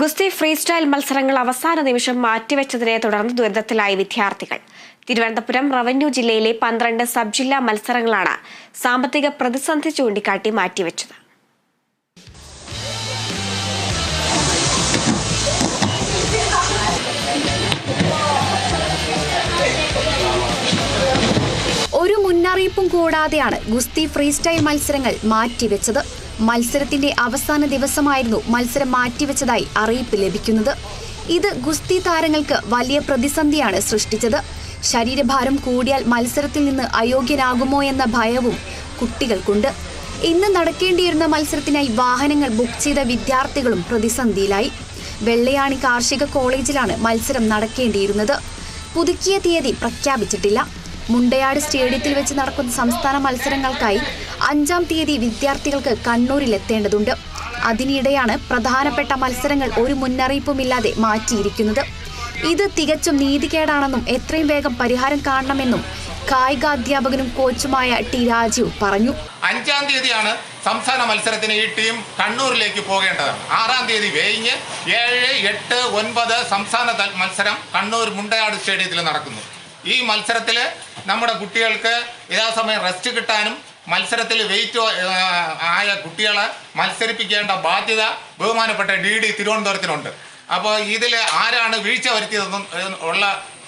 ഗുസ്തി free style മത്സരങ്ങൾ അവസാന നിമിഷം മാറ്റിവെച്ചതിനെ തുടർന്ന് ദുരിതത്തിലായി വിദ്യാർത്ഥികൾ. തിരുവനന്തപുരം റവന്യൂ ജില്ലയിലെ പന്ത്രണ്ട് സബ് ജില്ലാ മത്സരങ്ങളാണ് സാമ്പത്തിക പ്രതിസന്ധി ചൂണ്ടിക്കാട്ടി മാറ്റിവെച്ചത്. ഒരു മുന്നറിയിപ്പും കൂടാതെയാണ് ഗുസ്തി ഫ്രീസ്റ്റൈൽ മത്സരങ്ങൾ മാറ്റിവെച്ചത്. മത്സരത്തിന്റെ അവസാന ദിവസമായിരുന്നു മത്സരം മാറ്റിവെച്ചതായി അറിയിപ്പ് ലഭിക്കുന്നത്. ഇത് ഗുസ്തി താരങ്ങൾക്ക് വലിയ പ്രതിസന്ധിയാണ് സൃഷ്ടിച്ചത്. ശരീരഭാരം കൂടിയാൽ മത്സരത്തിൽ നിന്ന് അയോഗ്യനാകുമോ എന്ന ഭയവും കുട്ടികൾക്കുണ്ട്. ഇന്ന് നടക്കേണ്ടിയിരുന്ന മത്സരത്തിനായി വാഹനങ്ങൾ ബുക്ക് ചെയ്ത വിദ്യാർത്ഥികളും പ്രതിസന്ധിയിലായി. വെള്ളയാണി കാർഷിക കോളേജിലാണ് മത്സരം നടക്കേണ്ടിയിരുന്നത്. പുതുക്കിയ തീയതി പ്രഖ്യാപിച്ചിട്ടില്ല. മുണ്ടയാട് സ്റ്റേഡിയത്തിൽ വെച്ച് നടക്കുന്ന സംസ്ഥാന മത്സരങ്ങൾക്കായി അഞ്ചാം തീയതി വിദ്യാർത്ഥികൾക്ക് കണ്ണൂരിൽ എത്തേണ്ടതുണ്ട് അതിനിടെയാണ് പ്രധാനപ്പെട്ട മത്സരങ്ങൾ ഒരു മുന്നറിയിപ്പുമില്ലാതെ മാറ്റിയിരിക്കുന്നത്. ഇത് തികച്ചും നീതികേടാണെന്നും എത്രയും വേഗം പരിഹാരം കാണണമെന്നും കായികാധ്യാപകനും കോച്ചുമായ ടി രാജീവ് പറഞ്ഞു. അഞ്ചാം തീയതിയാണ് സംസ്ഥാന മത്സരത്തിന് ഈ ടീം കണ്ണൂരിലേക്ക് പോകേണ്ടത്. ആറാം തീയതി വേയിഞ്ഞ് ഏഴ് എട്ട് ഒൻപത് സംസ്ഥാന മത്സരം കണ്ണൂർ മുണ്ടയാട് സ്റ്റേഡിയത്തിൽ നടക്കുന്നു. ഈ മത്സരത്തിൽ നമ്മുടെ കുട്ടികൾക്ക് യഥാസമയം റെസ്റ്റ് കിട്ടാനും മത്സരത്തിൽ വെയിറ്റ് ആയ കുട്ടികളെ മത്സരിപ്പിക്കേണ്ട ബാധ്യത ബഹുമാനപ്പെട്ട ഡി ഡി തിരുവനന്തപുരത്തിനുണ്ട്. അപ്പോൾ ഇതിൽ ആരാണ് വീഴ്ച വരുത്തിയതെന്നും ഉള്ള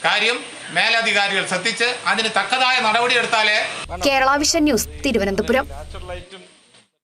കാര്യം മേലധികാരികൾ ശ്രദ്ധിച്ച് അതിന് തക്കതായ നടപടിയെടുത്താലേ കേരള വിഷൻ ന്യൂസ് തിരുവനന്തപുരം.